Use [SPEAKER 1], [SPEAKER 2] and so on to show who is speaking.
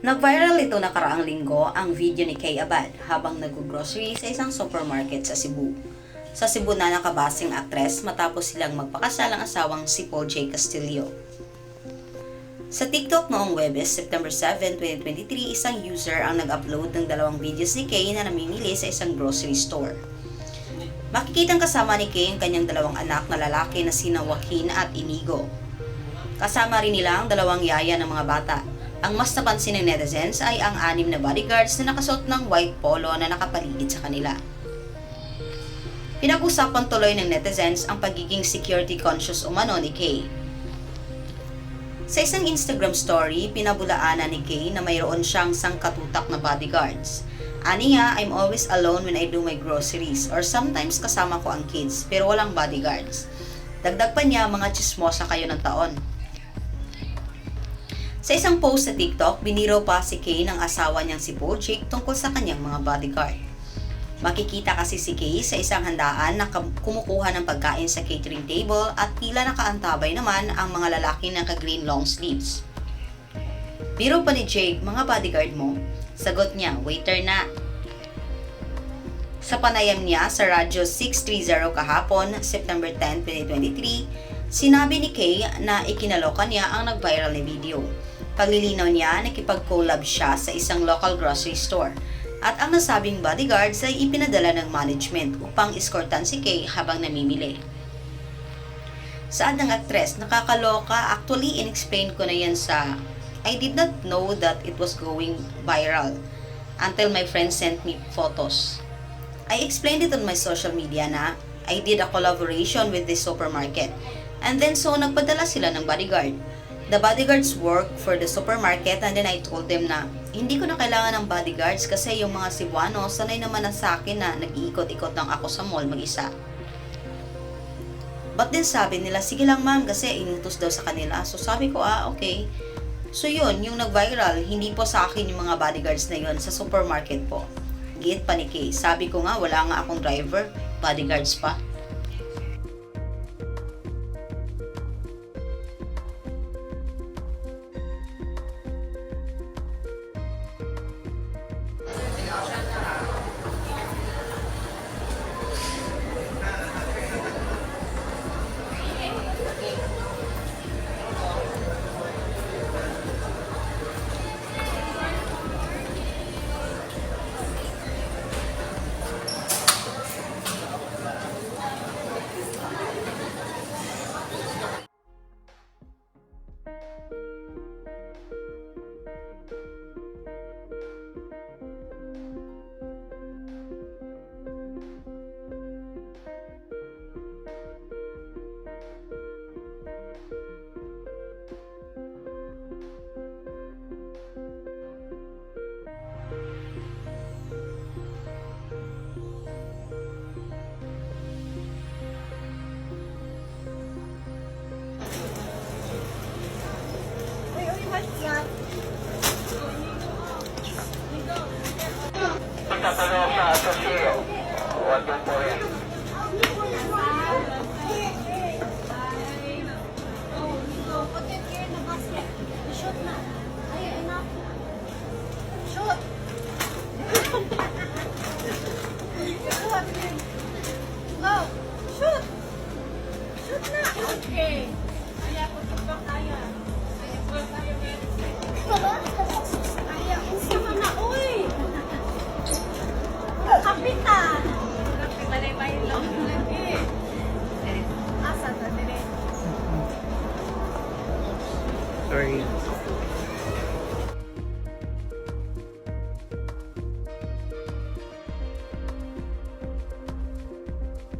[SPEAKER 1] Nag-viral ito nakaraang linggo ang video ni Kay Abad habang nag-grocery sa isang supermarket sa Cebu. Sa Cebu na nakabasing aktres matapos silang magpakasal ang asawang si Paul J. Castillo. Sa TikTok noong Webes, September 7, 2023, isang user ang nag-upload ng dalawang videos ni Kay na namimili sa isang grocery store. Makikitang kasama ni Kay ang kanyang dalawang anak na lalaki na sina Joaquin at Inigo. Kasama rin nila ang dalawang yaya ng mga bata. Ang mas napansin ng netizens ay ang anim na bodyguards na nakasuot ng white polo na nakapaligid sa kanila. Pinag-usapan tuloy ng netizens ang pagiging security conscious umano ni Kay. Sa isang Instagram story, pinabulaanan ni Kay na mayroon siyang sangkatutak na bodyguards. Aniya, I'm always alone when I do my groceries or sometimes kasama ko ang kids pero walang bodyguards. Dagdag pa niya, mga chismosa kayo ng taon. Sa isang post sa TikTok, biniro pa si Kay ng asawa niyang si Bojic tungkol sa kanyang mga bodyguard. Makikita kasi si Kay sa isang handaan na kumukuha ng pagkain sa catering table at tila nakaantabay naman ang mga lalaki na ka-green long sleeves. Biro pa ni Jake, mga bodyguard mo. Sagot niya, waiter na. Sa panayam niya sa Radyo 630 kahapon, September 10, 2023, sinabi ni Kay na ikinaloka niya ang nag-viral na video. Paglilinaw niya, nakipag-collab siya sa isang local grocery store at ang nasabing bodyguards ay ipinadala ng management upang escortan si Kay habang namimili. Saan ng aktres, nakakaloka, actually in-explain ko na yan sa I did not know that it was going viral until my friend sent me photos. I explained it on my social media na I did a collaboration with this supermarket. And then so nagpadala sila ng bodyguard. The bodyguards work for the supermarket and then I told them na hindi ko na kailangan ng bodyguards kasi yung mga Cebuano sanay naman na sa akin na nag-iikot-ikot lang ako sa mall mag-isa. But then sabi nila, sige lang ma'am kasi inutos daw sa kanila. So sabi ko, ah okay. So yun, yung nag-viral, hindi po sa akin yung mga bodyguards na yun, sa supermarket po. Git pa ni Kay. Sabi ko nga, wala nga akong driver, bodyguards pa.
[SPEAKER 2] Huwag yung po yan.
[SPEAKER 3] Okay.